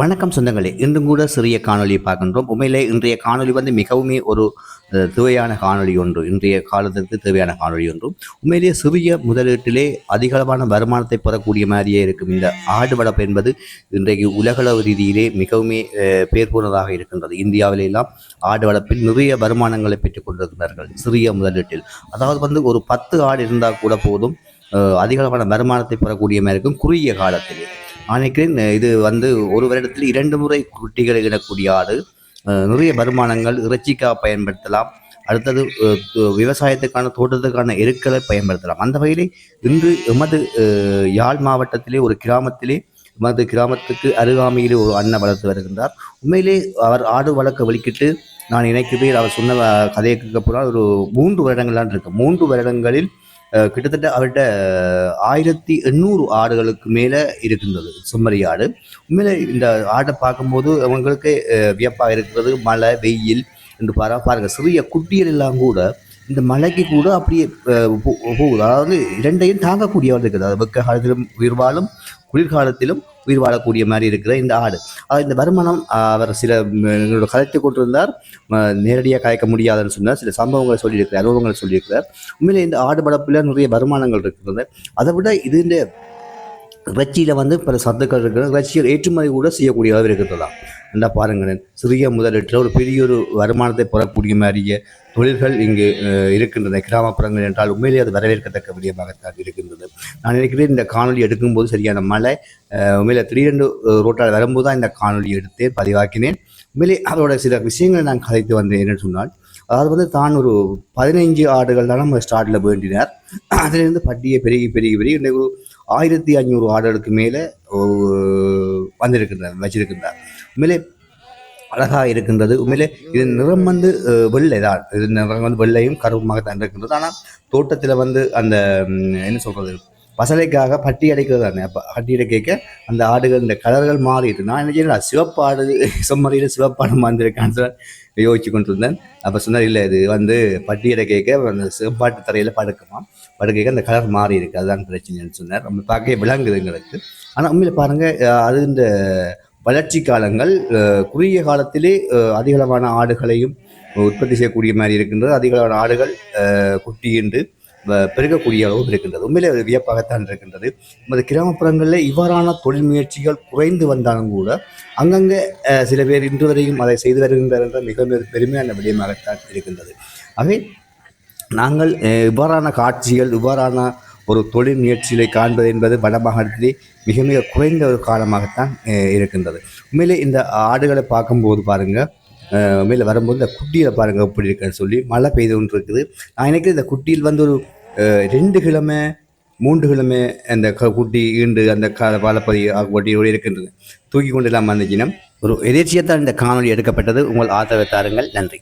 வணக்கம் சொந்தங்களே. இன்றும் கூட சிறிய காணொலியை பார்க்கின்றோம். உண்மையிலே இன்றைய காணொலி வந்து மிகவுமே ஒரு தேவையான காணொளி ஒன்று. இன்றைய காலத்திற்கு தேவையான காணொலி ஒன்று. உண்மையிலேயே சிறிய முதலீட்டிலே அதிகளவான வருமானத்தை பெறக்கூடிய மாதிரியே இருக்கும். இந்த ஆடு வளர்ப்பு என்பது இன்றைக்கு உலகளவு ரீதியிலே மிகவுமே பேர் போனதாக இருக்கின்றது. இந்தியாவிலெல்லாம் ஆடு வளர்ப்பில் நிறைய வருமானங்களை பெற்றுக் கொண்டிருக்கிறார்கள் சிறிய முதலீட்டில். அதாவது வந்து ஒரு பத்து ஆடு இருந்தால் கூட போதும் அதிகளவான வருமானத்தை பெறக்கூடிய மாதிரி இருக்கும். குறுகிய காலத்திலே. நினைக்கிறேன் இது வந்து ஒரு வருடத்தில் இரண்டு முறை குட்டிகளை இடக்கூடிய ஆடு நிறைய வருமானங்கள் இறைச்சிக்காக பயன்படுத்தலாம். அடுத்தது விவசாயத்துக்கான தோட்டத்துக்கான எருக்களை பயன்படுத்தலாம். அந்த வகையிலே இன்று எமது யாழ் மாவட்டத்திலே ஒரு கிராமத்திலே எமது கிராமத்துக்கு அருகாமையிலே ஒரு அண்ணன் வளர்த்து வருகின்றார். உண்மையிலே அவர் ஆடு வளர்க்க வலிக்கிட்டு நான் நினைக்கிறேன் அவர் சொன்ன கதையை கேட்க போனால் ஒரு மூன்று வருடங்கள்லாம் இருக்கு. மூன்று வருடங்களில் கிட்டத்தட்ட அவர்கிட்ட ஆயிரத்தி எண்ணூறு ஆடுகளுக்கு மேலே இருக்கின்றது செம்மறி ஆடு. உண்மையில இந்த ஆடை பார்க்கும்போது அவங்களுக்கு வியப்பாக இருக்கிறது. மழை வெயில் என்று பாரா பாருங்க சிறிய குட்டிகள் எல்லாம் கூட இந்த மழைக்கு கூட அப்படியே போ- போகுது. அதாவது இரண்டையும் தாங்கக்கூடியவர்கள் இருக்குது அதாவது வெக்க காலத்திலும் உயிர்வாழும் குளிர்காலத்திலும் உயிர் வாழக்கூடிய மாதிரி இருக்கிற இந்த ஆடு. இந்த வருமானம் அவர் சில எங்களோட கலைத்து கொண்டிருந்தார். நேரடியாக கலைக்க முடியாதுன்னு சொன்னார். சில சம்பவங்களை சொல்லியிருக்கிறார் அனுபவங்களை சொல்லியிருக்கிறார். உண்மையிலே இந்த ஆடு படப்பில் நிறைய வருமானங்கள் இருக்கிறது அதை விட இது இந்த இறைச்சியில் வந்து பல சத்துக்கள் இருக்கிற இறைச்சிகள் ஏற்றுமதி கூட செய்யக்கூடிய அளவு இருக்கிறதாம் நல்லா பாருங்களேன். சிறிய முதலீட்டில் ஒரு பெரிய ஒரு வருமானத்தை பெறக்கூடிய மாதிரிய தொழில்கள் இங்கு இருக்கின்றன. கிராமப்புறங்கள் என்றால் உண்மையிலேயே அது வரவேற்கத்தக்க விடயமாகத்தான் இருக்கின்றது. நான் நினைக்கிறேன் இந்த காணொலி எடுக்கும்போது சரியான மழை உண்மையில் உண்மையில திடீரென்று ரோட்டால் வரும்போது தான் இந்த காணொலி எடுத்தேன் பதிவாக்கினேன். உண்மையிலே அதோட சில விஷயங்களை நான் கதைத்து வந்தேன் என்னன்னு சொன்னால் அதாவது வந்து தான் ஒரு பதினைஞ்சு ஆடுகள் தான் நம்ம வேண்டினார். அதிலிருந்து பட்டியை பெருகி பெருகி பெருகி இன்றைக்கு ஒரு ஆயிரத்தி ஐநூறு ஆடுகளுக்கு மேலே வந்திருக்கின்றார் வச்சிருக்கின்றார் உண்மையிலே அழகாக இருக்கின்றது. உண்மையிலே இது நிறம் வந்து வெள்ளை தான். இது நிறம் வந்து வெள்ளையும் கருப்புமாக தான் இருக்கின்றது. ஆனால் தோட்டத்தில் வந்து அந்த என்ன சொல்கிறது பசலைக்காக பட்டி அடைக்கிறது தானே. அப்போ பட்டி அடைக்க அந்த ஆடுகள் இந்த கலர்கள் மாறிட்டு. நான் என்ன செய்யணும் சிவப்பாடு செம்மறியில் சிவப்பாடு மாந்திருக்கான்னு சொல்லி யோசிச்சு கொண்டு இருந்தேன் அப்போ சொன்னார் இல்லை இது வந்து பட்டி அடைக்க அந்த சிவப்பாட்டு தரையில் படுக்குமா? படுக்கைக்கு அந்த கலர் மாறி இருக்கு. அதுதான் பிரச்சனைன்னு சொன்னார். நம்ம பார்க்க விளங்குது எங்களுக்கு. ஆனால் உண்மையில் பாருங்கள் அது இந்த வளர்ச்சி காலங்கள் குறுகிய காலத்திலே அதிகளவான ஆடுகளையும் உற்பத்தி செய்யக்கூடிய மாதிரி இருக்கின்றது. அதிகளவான ஆடுகள் குட்டி குட்டியின்று பெருகக்கூடிய அளவு இருக்கின்றது. உண்மையிலே அது வியப்பாகத்தான் இருக்கின்றது. நமது கிராமப்புறங்களில் இவ்வாறான தொழில் முயற்சிகள் குறைந்து வந்தாலும் கூட அங்கங்கே சில பேர் இன்று வரையும் அதை செய்து வருகின்றனர் என்ற மிக மிக பெருமையான விடயமாகத்தான் இருக்கின்றது. ஆகவே நாங்கள் இவ்வாறான காட்சிகள் இவ்வாறான ஒரு தொழில் முயற்சிகளை காண்பது என்பது வடமாகாணத்திலே மிக மிக குறைந்த ஒரு காலமாகத்தான் இருக்கின்றது. உண்மையிலே இந்த ஆடுகளை பார்க்கும்போது பாருங்கள் மேலே வரும்போது இந்த குட்டியில் பாருங்கள் எப்படி இருக்குன்னு சொல்லி மழை பெய்து கொண்டு இருக்குது. நான் நினைக்கிறேன் இந்த குட்டியில் வந்து ஒரு ரெண்டு கிழமை மூன்று கிழமை அந்த க- குட்டி ஈண்டு அந்த க வளப்பதி ஒட்டியோடு இருக்கின்றது. தூக்கி கொண்டு இல்லாமல் தினம் ஒரு எதிர்ச்சியத்தான் இந்த காணொளி எடுக்கப்பட்டது. உங்கள் ஆதரவை தாருங்கள். நன்றி.